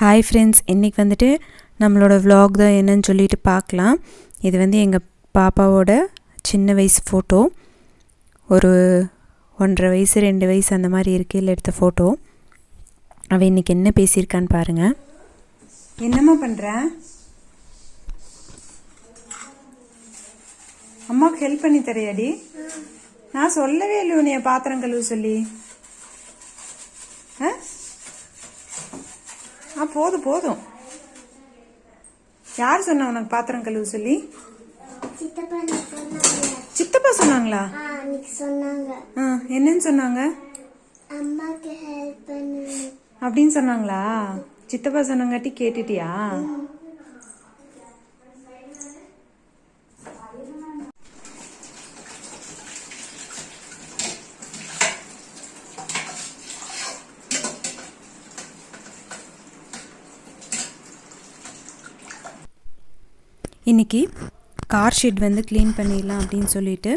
Hi friends இன்றைக்கி வந்துட்டு நம்மளோட விலாக் தான் என்னன்னு சொல்லிட்டு பார்க்கலாம். இது வந்து எங்கள் பாப்பாவோட சின்ன வயசு ஃபோட்டோ ஒரு ஒன்றரை வயசு ரெண்டு வயசு அந்த மாதிரி இருக்கையில் எடுத்த ஃபோட்டோ அவள் இன்றைக்கி என்ன பேசியிருக்கான்னு பாருங்கள் என்னம்மா பண்ணுற அம்மாவுக்கு ஹெல்ப் பண்ணி தரையாடி நான் சொல்லவே இல்லை உன்னைய பாத்திரம் கழுவு சொல்லி. ஆ போதும் போதும். யார் சொன்னா உனக்கு பாத்திரம் கழுவு சொல்லி? சித்தப்பா சொன்னாங்களா? ஆ அன்னைக்கு சொன்னாங்க. ஆ என்னன்னு சொன்னாங்க? அம்மாக்கு ஹெல்ப் பண்ணு. அப்படின்னு சொன்னாங்களா? சித்தப்பா சொன்னங்காட்டி கேட்டுட்டியா? இன்னைக்கு கார் ஷெட் வந்து க்ளீன் பண்ணிடலாம் அப்படின்னு சொல்லிட்டு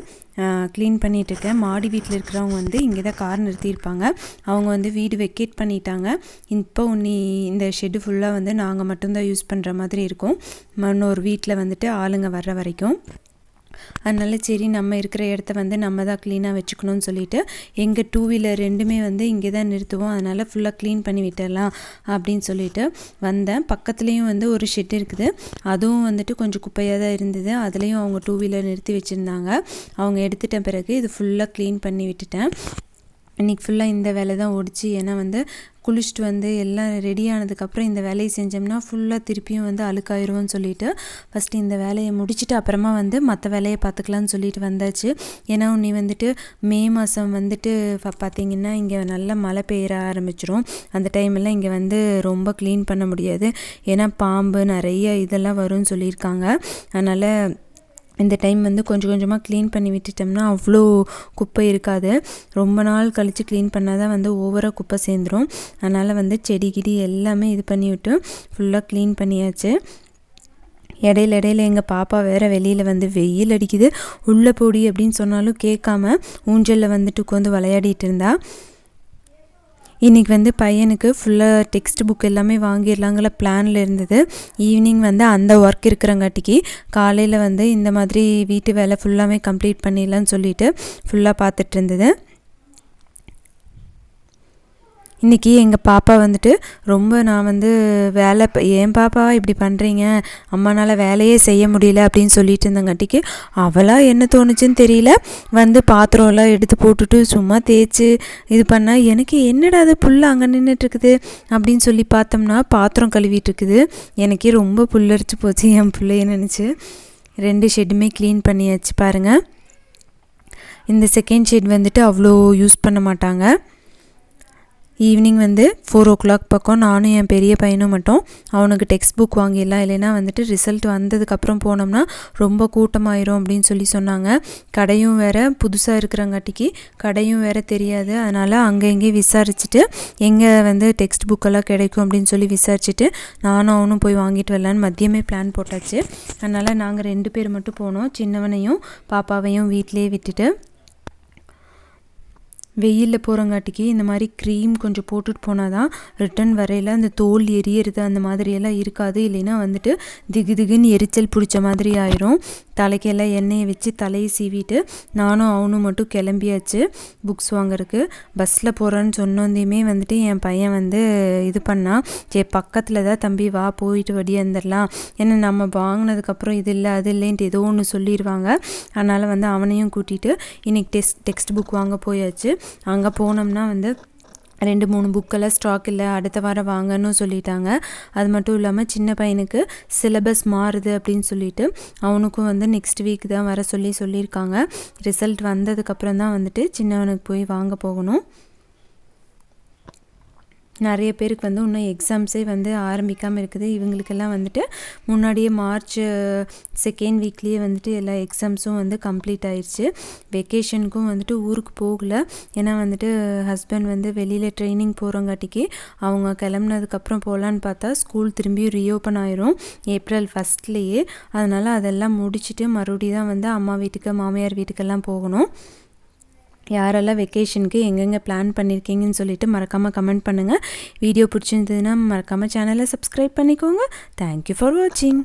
க்ளீன் பண்ணிட்டு இருக்கேன். மாடி வீட்டில் இருக்கிறவங்க வந்து இங்கே தான் கார் நிறுத்தியிருப்பாங்க. அவங்க வந்து வீடு வெக்கேட் பண்ணிட்டாங்க. இப்போ உன்னி இந்த ஷெட்டு ஃபுல்லாக வந்து நாங்கள் மட்டும்தான் யூஸ் பண்ணுற மாதிரி இருக்கும். இன்னொரு வீட்டில் வந்துட்டு ஆளுங்க வர்ற வரைக்கும். அதனால சரி நம்ம இருக்கிற இடத்த வந்து நம்ம தான் க்ளீனாக வச்சுக்கணும்னு சொல்லிட்டு எங்கள் டூ வீலர் ரெண்டுமே வந்து இங்கே தான் நிறுத்துவோம். அதனால் ஃபுல்லாக க்ளீன் பண்ணி விட்டுடலாம் அப்படின்னு சொல்லிட்டு வந்தேன். பக்கத்துலேயும் வந்து ஒரு ஷெட் இருக்குது. அதுவும் வந்துட்டு கொஞ்சம் குப்பையாக தான் இருந்தது. அதுலேயும் அவங்க டூ வீலர் நிறுத்தி வச்சுருந்தாங்க. அவங்க எடுத்துட்ட பிறகு இது ஃபுல்லாக க்ளீன் பண்ணி விட்டுட்டேன். இன்றைக்கி ஃபுல்லாக இந்த வேலை தான் ஓடிச்சு. ஏன்னா வந்து குளிச்சுட்டு வந்து எல்லாம் ரெடி ஆனதுக்கப்புறம் இந்த வேலையை செஞ்சோம்னா ஃபுல்லாக திருப்பியும் வந்து அழுக்காயிரும்னு சொல்லிட்டு ஃபஸ்ட்டு இந்த வேலையை முடிச்சுட்டு அப்புறமா வந்து மற்ற வேலையை பார்த்துக்கலான்னு சொல்லிட்டு வந்தாச்சு. ஏன்னா உன்னி வந்துட்டு மே மாதம் வந்துட்டு பார்த்தீங்கன்னா இங்கே நல்லா மழை பெய்ய ஆரம்பிச்சிரும். அந்த டைமெல்லாம் இங்கே வந்து ரொம்ப க்ளீன் பண்ண முடியாது. ஏன்னா பாம்பு நிறைய இதெல்லாம் வரும்னு சொல்லியிருக்காங்க. அதனால் இந்த டைம் வந்து கொஞ்சம் கொஞ்சமாக க்ளீன் பண்ணி விட்டுட்டோம்னா அவ்வளோ குப்பை இருக்காது. ரொம்ப நாள் கழித்து க்ளீன் பண்ணால் தான் வந்து ஓவராக குப்பை சேர்ந்துரும். அதனால் வந்து செடி கிடி எல்லாமே இது பண்ணி விட்டு ஃபுல்லாக க்ளீன் பண்ணியாச்சு. இடையில இடையில எங்கள் பாப்பா வேற வெளியில் வந்து வெயில் அடிக்குது. உள்ளே பொடி அப்படின்னு சொன்னாலும் கேட்காம ஊஞ்சலில் வந்துட்டு உட்காந்து விளையாடிட்டு இருந்தா. இன்றைக்கி வந்து பையனுக்கு ஃபுல்லாக டெக்ஸ்ட் புக் எல்லாமே வாங்கிடலாங்கிற பிளானில் இருந்தது. ஈவினிங் வந்து அந்த ஒர்க் இருக்கிறங்காட்டிக்கு காலையில் வந்து இந்த மாதிரி வீட்டு வேலை ஃபுல்லாமே கம்ப்ளீட் பண்ணிடலான்னு சொல்லிட்டு ஃபுல்லாக பார்த்துட்டு இருந்தது. இன்றைக்கி எங்கள் பாப்பா வந்துட்டு ரொம்ப நான் வந்து வேலை ஏன் பாப்பா இப்படி பண்ணுறீங்க அம்மானால் வேலையே செய்ய முடியல அப்படின்னு சொல்லிட்டு இருந்தங்காட்டிக்கு அவளாக என்ன தோணுச்சுன்னு தெரியல. வந்து பாத்திரம்லாம் எடுத்து போட்டுட்டு சும்மா தேய்ச்சி இது பண்ணால் எனக்கு என்னடா அது புல் அங்கே நின்றுட்டுருக்குது அப்படின்னு சொல்லி பார்த்தோம்னா பாத்திரம் கழுவிட்டுருக்குது. எனக்கே ரொம்ப புல்லரிச்சு போச்சு என் பிள்ளைய நினச்சி. ரெண்டு ஷெட்டுமே க்ளீன் பண்ணியாச்சு பாருங்கள் இந்த செகண்ட் ஷெட் வந்துட்டு அவ்வளோ யூஸ் பண்ண மாட்டாங்க. ஈவினிங் வந்து ஃபோர் ஓ கிளாக் பக்கம் நானும் என் பெரிய பையனும் மட்டும் அவனுக்கு டெக்ஸ்ட் புக் வாங்கிடலாம். இல்லைன்னா வந்துட்டு ரிசல்ட் வந்ததுக்கப்புறம் போனோம்னா ரொம்ப கூட்டமாயிரும் அப்படின்னு சொல்லி சொன்னாங்க. கடையும் வேறு புதுசாக இருக்கிறங்காட்டிக்கு கடையும் வேற தெரியாது. அதனால் அங்கே இங்கேயும் விசாரிச்சுட்டு எங்கே வந்து டெக்ஸ்ட் புக்கெல்லாம் கிடைக்கும் அப்படின்னு சொல்லி விசாரிச்சுட்டு நானும் அவனும் போய் வாங்கிட்டு வரலான்னு மதியமே பிளான் போட்டாச்சு. அதனால் நாங்கள் ரெண்டு பேர் மட்டும் போனோம். சின்னவனையும் பாப்பாவையும் வீட்டிலேயே விட்டுட்டு வெயிலில் போகிறங்காட்டிக்கு இந்த மாதிரி க்ரீம் கொஞ்சம் போட்டுட்டு போனால் தான் ரிட்டன் வரையில் அந்த தோல் எரியறது அந்த மாதிரியெல்லாம் இருக்காது. இல்லைன்னா வந்துட்டு திகு திகுன்னு எரிச்சல் பிடிச்ச மாதிரி ஆயிரும். தலைக்கெல்லாம் எண்ணெயை வச்சு தலையை சீவிட்டு நானும் அவனும் மட்டும் கிளம்பியாச்சு புக்ஸ் வாங்குறதுக்கு. பஸ்ஸில் போகிறேன்னு சொன்னோந்தையுமே வந்துட்டு என் பையன் வந்து இது பண்ணான் சரி பக்கத்தில் தான் தம்பி வா போயிட்டு வடியாந்துடலாம் ஏன்னா நம்ம வாங்கினதுக்கப்புறம் இது இல்லை அது இல்லைன்ட்டு ஏதோ ஒன்று சொல்லிடுவாங்க அதனால் வந்து அவனையும் கூட்டிகிட்டு இன்னைக்கு டெஸ்ட் டெக்ஸ்ட் புக் வாங்க போயாச்சு. அங்கே போனோம்னா வந்து ரெண்டு மூணு புக்கெல்லாம் ஸ்டாக் இல்லை அடுத்த வாரம் வாங்கன்னு சொல்லிட்டாங்க. அது மட்டும் இல்லாமல் சின்ன பையனுக்கு சிலபஸ் மாறுது அப்படின்னு சொல்லிட்டு அவனுக்கும் வந்து நெக்ஸ்ட் வீக் தான் வர சொல்லி சொல்லியிருக்காங்க. ரிசல்ட் வந்ததுக்கப்புறம் தான் வந்துட்டு சின்னவனுக்கு போய் வாங்க போகணும். நிறைய பேருக்கு வந்து இன்னும் எக்ஸாம்ஸே வந்து ஆரம்பிக்காமல் இருக்குது. இவங்களுக்கெல்லாம் வந்துட்டு முன்னாடியே மார்ச் செகண்ட் வீக்லேயே வந்துட்டு எல்லா எக்ஸாம்ஸும் வந்து கம்ப்ளீட் ஆயிடுச்சு வெக்கேஷனுக்கும் வந்துட்டு ஊருக்கு போகல. ஏன்னா வந்துட்டு ஹஸ்பண்ட் வந்து வெளியில் ட்ரைனிங் போகிறங்காட்டிக்கு அவங்க கிளம்புனதுக்கப்புறம் போகலான்னு பார்த்தா ஸ்கூல் திரும்பியும் ரீஓப்பன் ஆயிரும். ஏப்ரல் ஃபஸ்ட்லேயே அதனால் அதெல்லாம் முடிச்சுட்டு மறுபடியும் தான் வந்து அம்மா வீட்டுக்கு மாமியார் வீட்டுக்கெல்லாம் போகணும். யாரெல்லாம் வெக்கேஷனுக்கு எங்கெங்கே பிளான் பண்ணியிருக்கீங்கன்னு சொல்லிட்டு மறக்காமல் கமெண்ட் பண்ணுங்கள் வீடியோ பிடிச்சிருந்ததுன்னா மறக்காமல் சேனலை சப்ஸ்கிரைப் பண்ணிக்கோங்க. தேங்க்யூ ஃபார் வாட்சிங்